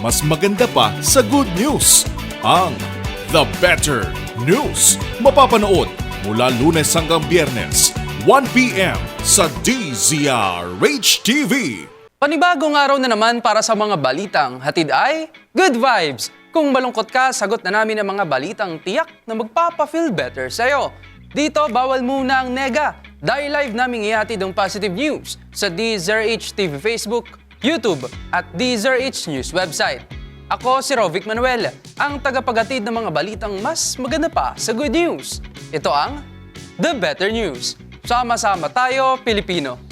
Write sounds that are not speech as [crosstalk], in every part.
mas maganda pa sa good news. Ang The Better News. Mapapanood mula lunes hanggang biyernes, 1pm sa DZRH TV. Panibagong araw na naman para sa mga balitang hatid ay good vibes. Kung malungkot ka, sagot na namin ang mga balitang tiyak na magpapa-feel better sa'yo. Dito, bawal muna ang nega. Dahil live naming ihatid ang positive news sa DZRH TV Facebook, YouTube at DZRH News website. Ako si Rovic Manuel, ang tagapagatid ng mga balitang mas maganda pa sa good news. Ito ang The Better News. Sama-sama tayo, Pilipino.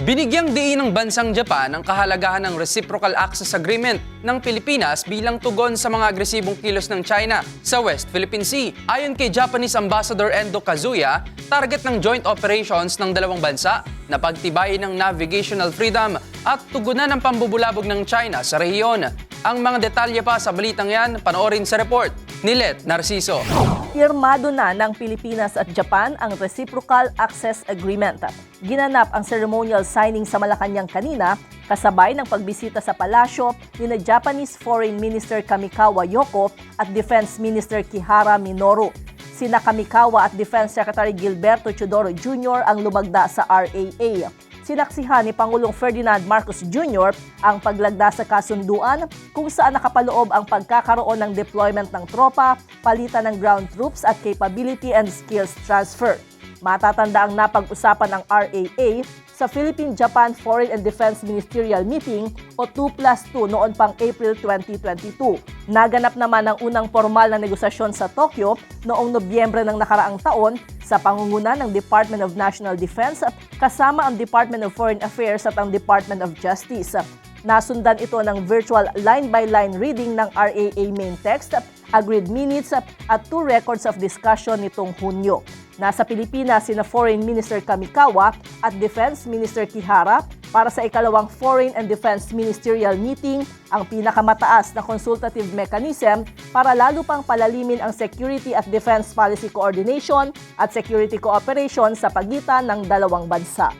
Binigyang diin ng bansang Japan ang kahalagahan ng Reciprocal Access Agreement ng Pilipinas bilang tugon sa mga agresibong kilos ng China sa West Philippine Sea. Ayon kay Japanese Ambassador Endo Kazuya, target ng joint operations ng dalawang bansa na pagtibayin ng navigational freedom at tugunan ng pambubulabog ng China sa rehiyon. Ang mga detalye pa sa balitang yan, panoorin sa report ni Let Narciso. Pirmado na ng Pilipinas at Japan ang Reciprocal Access Agreement. Ginanap ang ceremonial signing sa Malacanang kanina kasabay ng pagbisita sa palasyo ni na Japanese Foreign Minister Kamikawa Yoko at Defense Minister Kihara Minoru. Sina Kamikawa at Defense Secretary Gilberto Chodoro Jr. ang lumagda sa RAA. Sinaksihan ni Pangulong Ferdinand Marcos Jr. ang paglagda sa kasunduan kung saan nakapaloob ang pagkakaroon ng deployment ng tropa, palitan ng ground troops at capability and skills transfer. Matatanda ang napag-usapan ng RAA sa Philippine-Japan Foreign and Defense Ministerial Meeting o 2 plus 2 noon pang April 2022. Naganap naman ang unang formal na negosasyon sa Tokyo noong Nobyembre ng nakaraang taon sa pangunguna ng Department of National Defense kasama ang Department of Foreign Affairs at ang Department of Justice. Nasundan ito ng virtual line-by-line reading ng RAA main text, agreed minutes at two records of discussion nitong Hunyo. Nasa Pilipinas sina Foreign Minister Kamikawa at Defense Minister Kihara para sa ikalawang Foreign and Defense Ministerial Meeting, ang pinakamataas na consultative mechanism para lalo pang palalimin ang security at defense policy coordination at security cooperation sa pagitan ng dalawang bansa.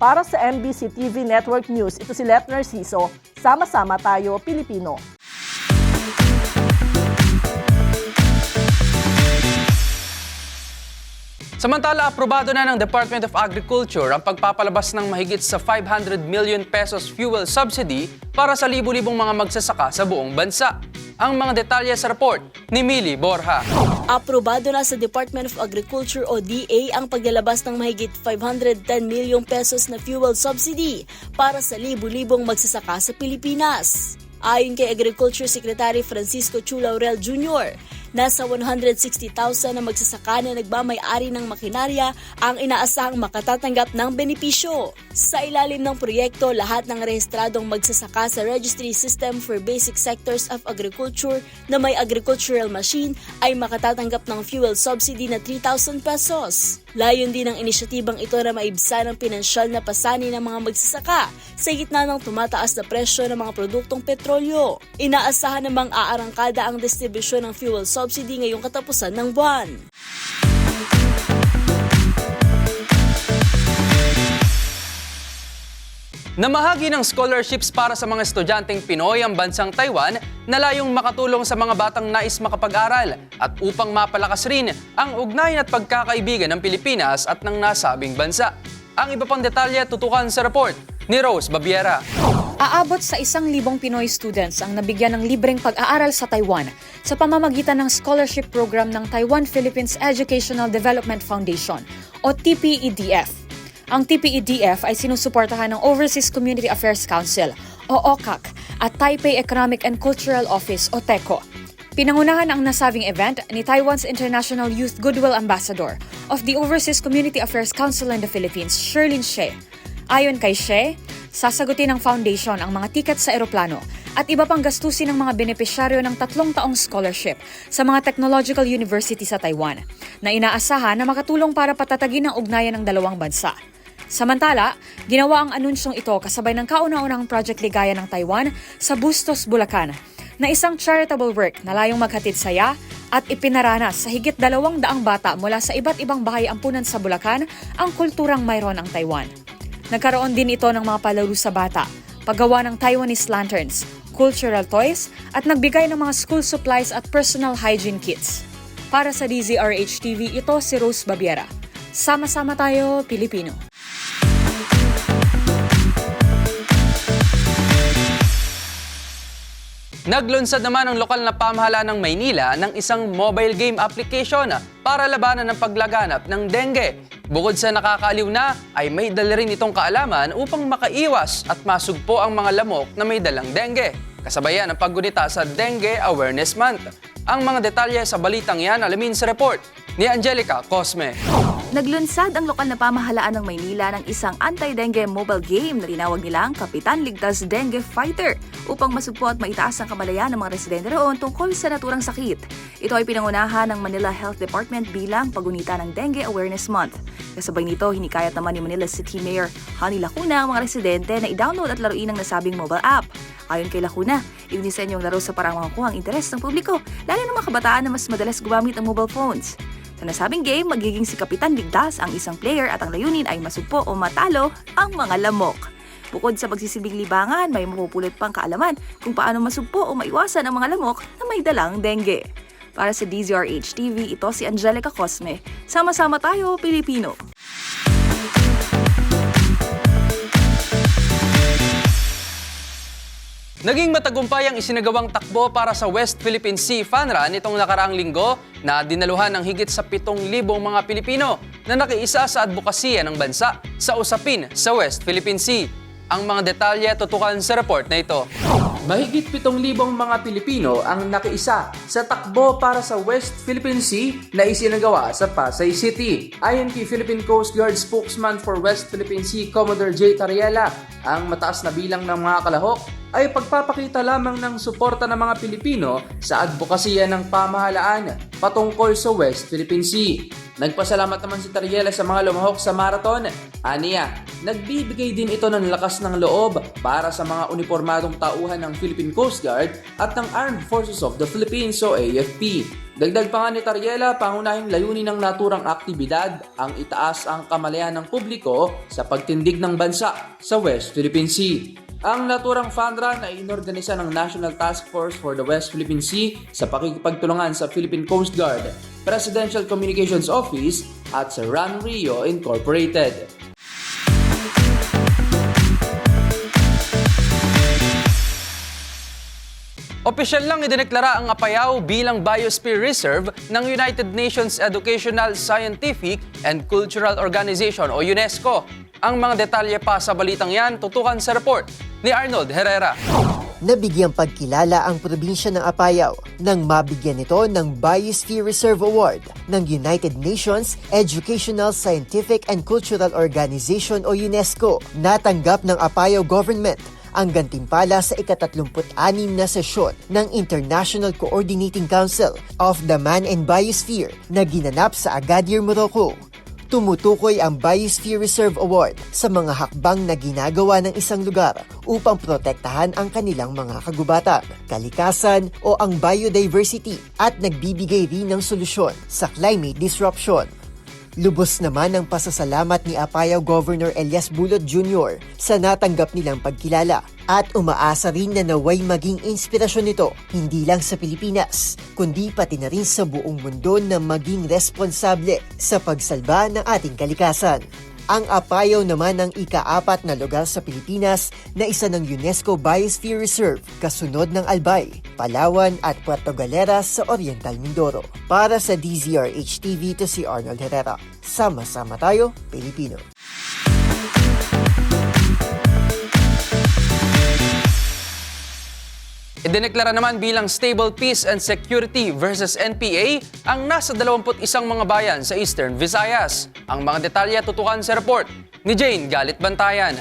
Para sa MBC TV Network News, ito si Let Narciso. Sama-sama tayo, Pilipino. Samantala, aprobado na ng Department of Agriculture ang pagpapalabas ng mahigit sa 500 million pesos fuel subsidy para sa libu-libong mga magsasaka sa buong bansa. Ang mga detalye sa report ni Mili Borja. Aprobado na sa Department of Agriculture o DA ang paglalabas ng mahigit 510 milyong pesos na fuel subsidy para sa libu-libong magsasaka sa Pilipinas. Ayon kay Agriculture Secretary Francisco Chu Laurel Jr., nasa 160,000 na magsasaka na nagmamay-ari ng makinarya ang inaasahang makatatanggap ng benepisyo. Sa ilalim ng proyekto, lahat ng rehistradong magsasaka sa Registry System for Basic Sectors of Agriculture na may agricultural machine ay makatatanggap ng fuel subsidy na 3,000 pesos. Layon din ang inisyatibang ito na maibsan ang pinansyal na pasani ng mga magsasaka sa gitna ng tumataas na presyo ng mga produktong petrolyo. Inaasahan namang aarangkada ang distribusyon ng fuel subsidy ngayong katapusan ng buwan. Namahagi ng scholarships para sa mga estudyanteng Pinoy ang bansang Taiwan na layong makatulong sa mga batang nais makapag-aral at upang mapalakas rin ang ugnayan at pagkakaibigan ng Pilipinas at ng nasabing bansa. Ang iba pang detalye tutukan sa report ni Rose Babiera. Aabot sa isang libong Pinoy students ang nabigyan ng libreng pag-aaral sa Taiwan sa pamamagitan ng scholarship program ng Taiwan Philippines Educational Development Foundation o TPEDF. Ang TPEDF ay sinusuportahan ng Overseas Community Affairs Council o OCAC at Taipei Economic and Cultural Office o TECO. Pinangunahan ang nasabing event ni Taiwan's International Youth Goodwill Ambassador of the Overseas Community Affairs Council in the Philippines, Sherlyn Shea. Ayon kay She, sasagutin ng foundation ang mga tiket sa eroplano at iba pang gastusin ng mga benepisyaryo ng tatlong taong scholarship sa mga technological university sa Taiwan na inaasahan na makatulong para patatagin ang ugnayan ng dalawang bansa. Samantala, ginawa ang anunsyong ito kasabay ng kauna-unang Project Ligaya ng Taiwan sa Bustos, Bulacan na isang charitable work na layong maghatid saya at ipinaranas sa higit dalawang daang bata mula sa iba't ibang bahay ampunan sa Bulacan ang kulturang mayroon ang Taiwan. Nagkaroon din ito ng mga palaro sa bata, paggawa ng Taiwanese lanterns, cultural toys, at nagbigay ng mga school supplies at personal hygiene kits. Para sa DZRH TV, ito si Rose Babiera. Sama-sama tayo, Pilipino. Naglunsad naman ang lokal na pamahalaan ng Maynila ng isang mobile game application para labanan ng paglaganap ng dengue. Bukod sa nakakaaliw na, ay may dala rin itong kaalaman upang makaiwas at masugpo ang mga lamok na may dalang dengue. Kasabayan ang paggunita sa Dengue Awareness Month. Ang mga detalye sa balitang yan alamin sa report ni Angelica Cosme. Naglunsad ang lokal na pamahalaan ng Maynila ng isang anti-dengue mobile game na tinawag nilang Kapitan Ligtas Dengue Fighter upang masugpo at maitaas ang kamalayan ng mga residente roon tungkol sa naturang sakit. Ito ay pinangunahan ng Manila Health Department bilang pagunita ng Dengue Awareness Month. Kasabay nito, hinikayat naman ni Manila City Mayor Honey Lacuna ang mga residente na i-download at laruin ang nasabing mobile app. Ayon kay Lacuna, idinisenyo ang laro sa parang makukuha ang interes ng publiko, lalo ng mga kabataan na mas madalas gumamit ng mobile phones. Sa nasabing game, magiging si Kapitan Ligtas ang isang player at ang layunin ay masugpo o matalo ang mga lamok. Bukod sa pagsisilbing libangan, may mapupulot pang kaalaman kung paano masugpo o maiwasan ang mga lamok na may dalang dengue. Para sa DZRH TV, ito si Angelica Cosme. Sama-sama tayo, Pilipino! Naging matagumpay ang isinagawang takbo para sa West Philippine Sea Fun Run itong nakaraang linggo na dinaluhan ng higit sa 7,000 mga Pilipino na nakiisa sa advokasya ng bansa sa usapin sa West Philippine Sea. Ang mga detalye tutukan sa report na ito. Mahigit 7,000 mga Pilipino ang nakiisa sa takbo para sa West Philippine Sea na isinagawa sa Pasay City. Ayon kay Philippine Coast Guard spokesman for West Philippine Sea, Commodore J. Tariela, ang mataas na bilang ng mga kalahok ay pagpapakita lamang ng suporta ng mga Pilipino sa advokasya ng pamahalaan patungkol sa West Philippine Sea. Nagpasalamat naman si Tariela sa mga lumahok sa marathon. Aniya, nagbibigay din ito ng lakas ng loob para sa mga uniformadong tauhan ng Philippine Coast Guard at ng Armed Forces of the Philippines o AFP. Dagdag pa nga ni Tariela, pangunahing layunin ng naturang aktibidad ang itaas ang kamalayan ng publiko sa pagtindig ng bansa sa West Philippine Sea. Ang naturang fun run ay inorganisa ng National Task Force for the West Philippine Sea sa pakikipagtulungan sa Philippine Coast Guard, Presidential Communications Office at sa Run Rio Incorporated. Opisyal lang idineklara ang Apayao bilang Biosphere Reserve ng United Nations Educational, Scientific and Cultural Organization o UNESCO. Ang mga detalye pa sa balitang yan tutukan sa report ni Arnold Herrera. Nabigyang pagkilala ang probinsya ng Apayao nang mabigyan nito ng Biosphere Reserve Award ng United Nations Educational, Scientific and Cultural Organization o UNESCO. Natanggap ng Apayao government ang gantimpala sa ikatatlumput-anim na sesyon ng International Coordinating Council of the Man and Biosphere na ginanap sa Agadir, Morocco. Tumutukoy ang Biosphere Reserve Award sa mga hakbang na ginagawa ng isang lugar upang protektahan ang kanilang mga kagubatan, kalikasan o ang biodiversity at nagbibigay rin ng solusyon sa climate disruption. Lubos naman ang pasasalamat ni Apayao Governor Elias Bulot Jr. sa natanggap nilang pagkilala at umaasa rin na naway maging inspirasyon nito hindi lang sa Pilipinas kundi pati na rin sa buong mundo na maging responsable sa pagsalba ng ating kalikasan. Ang Apayao naman ang ikaapat na lugar sa Pilipinas na isa ng UNESCO Biosphere Reserve kasunod ng Albay, Palawan at Puerto Galera sa Oriental Mindoro. Para sa DZRH TV to si Arnold Herrera. Sama-sama tayo, Pilipino. Idineklara naman bilang Stable Peace and Security versus NPA ang nasa 21 mga bayan sa Eastern Visayas. Ang mga detalye tutukan sa report ni Jane Galit Bantayan.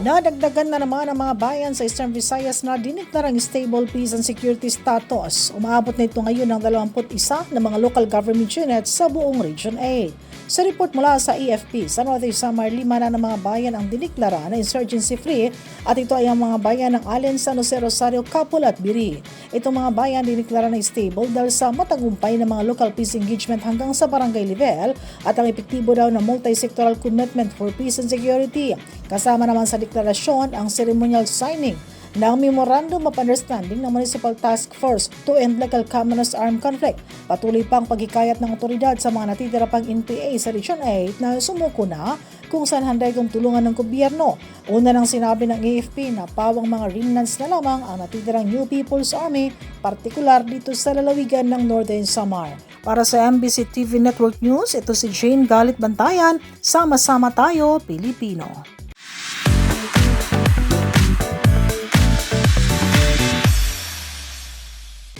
Nadagdagan na naman ang mga bayan sa Eastern Visayas na diniklarang stable peace and security status. Umaabot na ito ngayon ng 21 na mga local government units sa buong Region 8. Sa report mula sa EFP, sa Northeast Samar, lima na ng mga bayan ang diniklara na insurgency-free at ito ay ang mga bayan ng Allen, San Jose, Rosario, Capul at Biri. Itong mga bayan diniklara na stable dahil sa matagumpay ng mga local peace engagement hanggang sa barangay level at ang epektibo daw na multi-sectoral commitment for peace and security. Kasama naman sa deklarasyon ang ceremonial signing ng Memorandum of Understanding ng Municipal Task Force to End Local Communist Armed Conflict. Patuloy pang paghikayat ng otoridad sa mga natitira pang NPA sa Region 8 na sumuko na kung saan handay kong tulungan ng gobyerno. Una nang sinabi ng AFP na pawang mga remnants na lamang ang natitirang New People's Army, partikular dito sa lalawigan ng Northern Samar. Para sa MBC TV Network News, ito si Jane Galit Bantayan. Sama-sama tayo, Pilipino.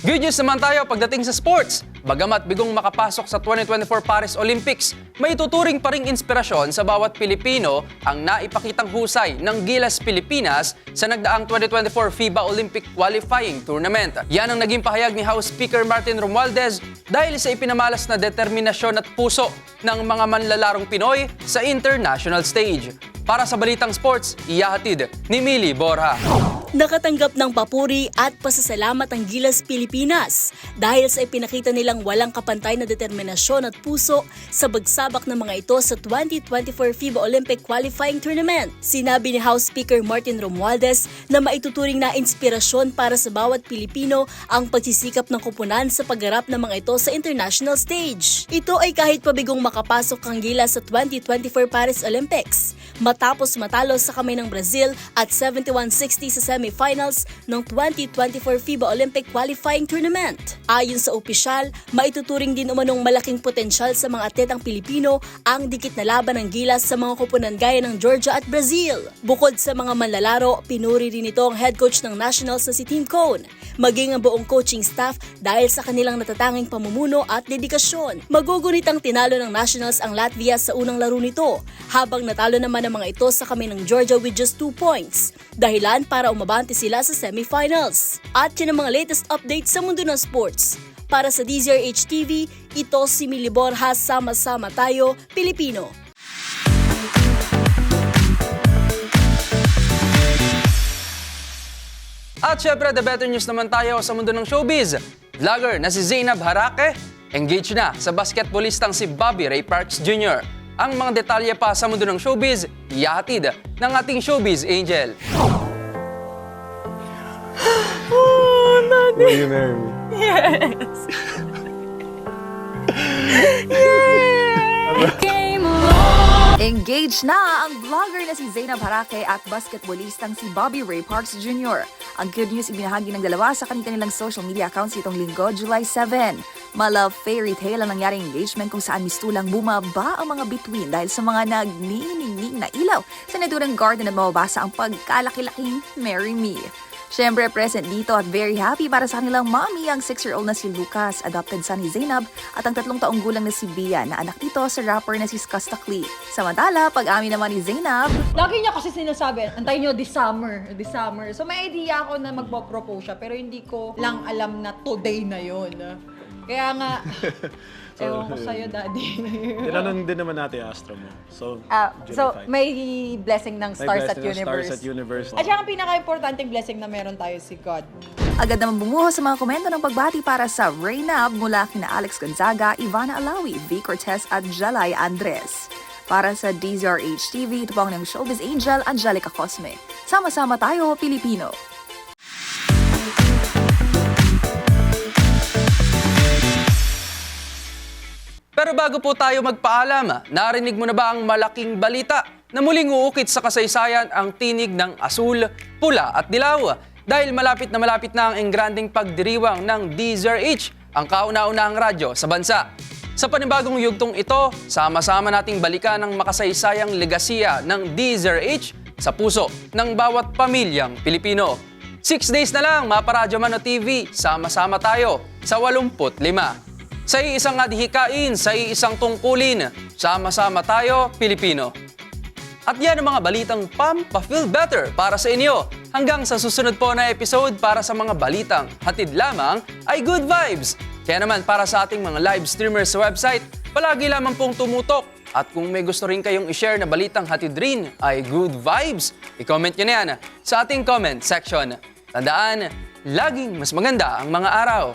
Good news naman tayo pagdating sa sports. Bagamat bigong makapasok sa 2024 Paris Olympics, may tuturing pa ring inspirasyon sa bawat Pilipino ang naipakitang husay ng Gilas Pilipinas sa nagdaang 2024 FIBA Olympic Qualifying Tournament. Yan ang naging pahayag ni House Speaker Martin Romualdez dahil sa ipinamalas na determinasyon at puso ng mga manlalarong Pinoy sa international stage. Para sa Balitang Sports, iyahatid ni Mili Borja. Nakatanggap ng papuri at pasasalamat ang Gilas Pilipinas dahil sa ipinakita nilang walang kapantay na determinasyon at puso sa bagsabak ng mga ito sa 2024 FIBA Olympic Qualifying Tournament. Sinabi ni House Speaker Martin Romualdez na maituturing na inspirasyon para sa bawat Pilipino ang pagsisikap ng kupunan sa paggarap ng mga ito sa international stage. Ito ay kahit pabigong makapasok ang Gilas sa 2024 Paris Olympics matapos matalo sa kamay ng Brazil at 71-60 sa semifinals ng 2024 FIBA Olympic Qualifying Tournament. Ayon sa opisyal, maituturing din umanong malaking potensyal sa mga atletang Pilipino ang dikit na laban ng gilas sa mga kupunan gaya ng Georgia at Brazil. Bukod sa mga manlalaro, pinuri rin ito ang head coach ng Nationals na si Team Cone, maging ang buong coaching staff dahil sa kanilang natatanging pamumuno at dedikasyon. Magugunitang tinalo ng Nationals ang Latvia sa unang laro nito, habang natalo naman ang mga ito sa kami ng Georgia with just 2 points. Dahilan para umabante sila sa semifinals. At yan ang mga latest updates sa mundo ng sports. Para sa DZRH TV, ito si Mili Borja, sama-sama tayo, Pilipino. At syempre, the better news naman tayo sa mundo ng showbiz. Vlogger na si Zainab Harake, engaged na sa basketballistang si Bobby Ray Parks Jr. Ang mga detalye pa sa mundo ng showbiz, iyahatid ng ating showbiz angel. Will you marry me? [laughs] [laughs] Engaged na ang vlogger na si Zainab Harake at basketballistang si Bobby Ray Parks Jr. Ang good news ibinahagi ng dalawa sa kanilang social media accounts itong linggo, July 7. Malove fairy tale ang nangyaring engagement kung saan mistulang bumaba ang mga bituin dahil sa mga nagniningning na ilaw sa naturang garden at mababasa ang pagkalaki-laking Marry Me. Siyempre, present dito at very happy para sa kanilang mommy ang 6-year-old na si Lucas, adopted son ni Zainab, at ang tatlong taong gulang na si Bia na anak nito sa rapper na si Skasta Klee. Samantala, pag-amin naman ni Zainab, Lagi niya kasi sinasabi, antayin niyo this summer, this summer. So may idea ako na magpo-propose siya, pero hindi ko lang alam na today na yon. Kaya nga, [laughs] ewan ko sa'yo, daddy. [laughs] Tinanong din naman natin yung astro mo. So, Ah, July so, 5. may blessing ng May stars blessing at ng universe. Stars at universe. At saka ang pinaka-importanting blessing na meron tayo si God. agad naman bumuhos sa mga komento ng pagbati para sa Reynab mula kina Alex Gonzaga, Ivana Alawi, V. Cortez at Jalay Andres. Para sa DZRH TV, ito po ang ng Showbiz Angel, Angelica Cosme. Sama-sama tayo, Pilipino. Pero bago po tayo magpaalam, narinig mo na ba ang malaking balita na muling uukit sa kasaysayan ang tinig ng asul, pula at dilaw? Dahil malapit na malapit na ang engranding pagdiriwang ng DZRH, ang kauna-unahang radyo sa bansa. Sa panibagong yugtong ito, sama-sama nating balikan ang makasaysayang legasiya ng DZRH sa puso ng bawat pamilyang Pilipino. Six days na lang, maparadyo man o TV, sama-sama tayo sa 85. Sa iisang adhikain, sa iisang tungkulin, sama-sama tayo, Pilipino. At yan ang mga balitang Pampa-Feel Better para sa inyo. Hanggang sa susunod po na episode para sa mga balitang hatid lamang ay good vibes. Kaya naman para sa ating mga live streamers sa website, palagi lamang pong tumutok. At kung may gusto rin kayong i-share na balitang hatid rin ay good vibes, i-comment nyo na yan sa ating comment section. Tandaan, laging mas maganda ang mga araw.